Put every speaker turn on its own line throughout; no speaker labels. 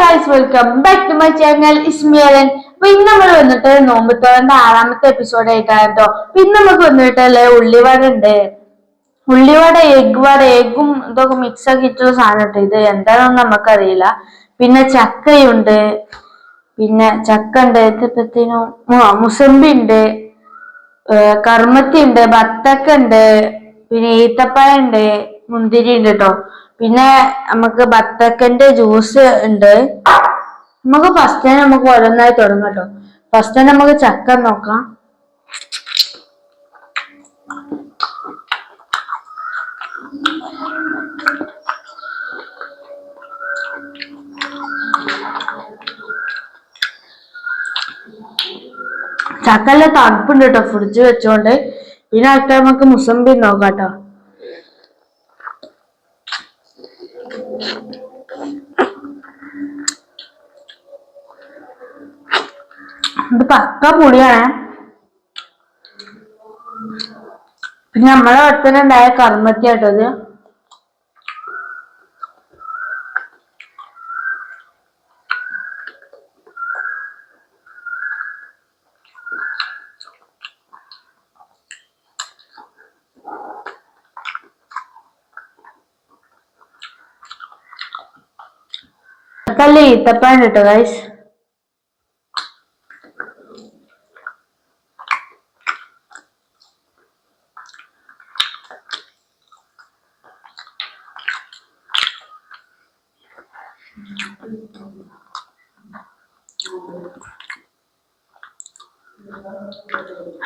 Guys welcome back to my channel ഇസ്മിയലൻ അപ്പൊ ഇന്ന് നമ്മൾ വന്നിട്ട് നോമ്പത്തോളന്റെ ആറാമത്തെ എപ്പിസോഡ് ആയിട്ടാണ് കേട്ടോ. പിന്നെ നമുക്ക് വന്നിട്ടല്ലേ ഉള്ളിവട ഉണ്ട്. ഉള്ളിവട എഗ് വട എഗ്ഗും ഇതൊക്കെ മിക്സ് ആക്കിയിട്ടുള്ള സാധനം കേട്ടോ ഇത്. എന്താണെന്ന് നമുക്കറിയില്ല. പിന്നെ ചക്കയുണ്ട്. പിന്നെ ചക്ക ഉണ്ട്. ഇതിപ്പത്തേനും? മുസമ്പി ഉണ്ട്. കർമ്മത്തി ഉണ്ട്. ബത്തക്ക ഉണ്ട്. പിന്നെ ഈത്തപ്പഴ ഉണ്ട്. മുന്തിരി ഉണ്ട് കേട്ടോ. പിന്നെ നമുക്ക് ബത്തക്കന്റെ ജ്യൂസ് ഉണ്ട്. നമുക്ക് ഫസ്റ്റ് തന്നെ നമുക്ക് ഓരോന്നായി തുടങ്ങാം കേട്ടോ. ഫസ്റ്റ് തന്നെ നമുക്ക് ചക്ക നോക്കാം. ചക്കല്ല തണുപ്പുണ്ട് കേട്ടോ ഫ്രിഡ്ജ് വെച്ചോണ്ട്. പിന്നെ അടുത്ത നമുക്ക് മുസമ്പി നോക്കാം കേട്ടോ. ഇത് പക്ക പുളിയാണ്. പിന്നെ നമ്മളെ അടുത്തന്നെ ഉണ്ടായ കർമ്മത്തി കേട്ടോ ഇത്. നല്ല ഈത്തപ്പഴം കേട്ടോ ഗൈസ്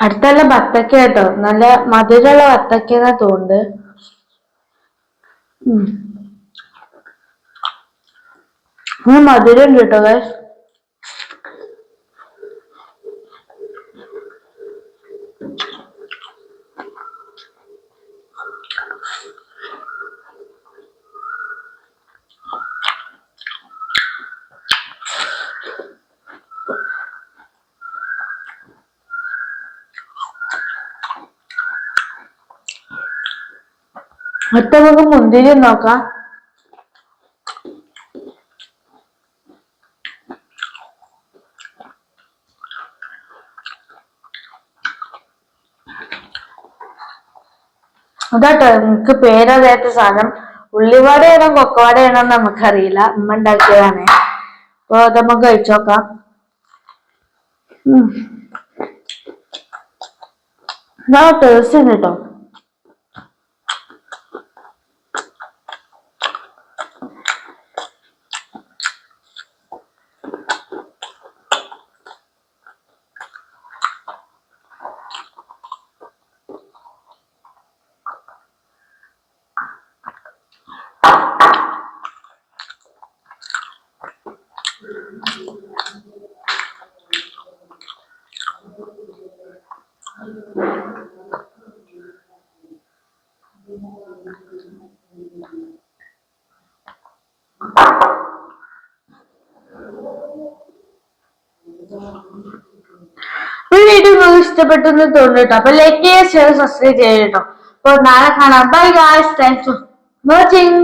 അടുത്തല്ല ബത്തക്ക കേട്ടോ. നല്ല മധുരമുള്ള ബത്തക്ക തോന്നുന്നുണ്ട്. ഉം, മധുരം ഉണ്ട് കേട്ടോ ഗൈസ് അടുത്ത മുന്തിരി നോക്കാം. അതാട്ടോ എനിക്ക് പേരറിയാത്ത സാധനം. ഉള്ളിവടയാണോ കൊക്കവടയാണോ എന്ന് നമുക്കറിയില്ല. ഉമ്മ ഉണ്ടാക്കിയതാണ്. അപ്പൊ അത് നമുക്ക് കഴിച്ചോക്കാം ഉം. ഇതാ ടേസ്റ്റ് ഉണ്ട് കേട്ടോ വീഡിയോ നിങ്ങൾക്ക് ഇഷ്ടപ്പെട്ടു എന്ന് തോന്നുന്നു അപ്പൊ ലൈക്ക് ചെയ്യുക ഷെയർ സബ്സ്ക്രൈബ് ചെയ്യുക കേട്ടോ. അപ്പൊ നാളെ കാണാം. Bye guys thanks for watching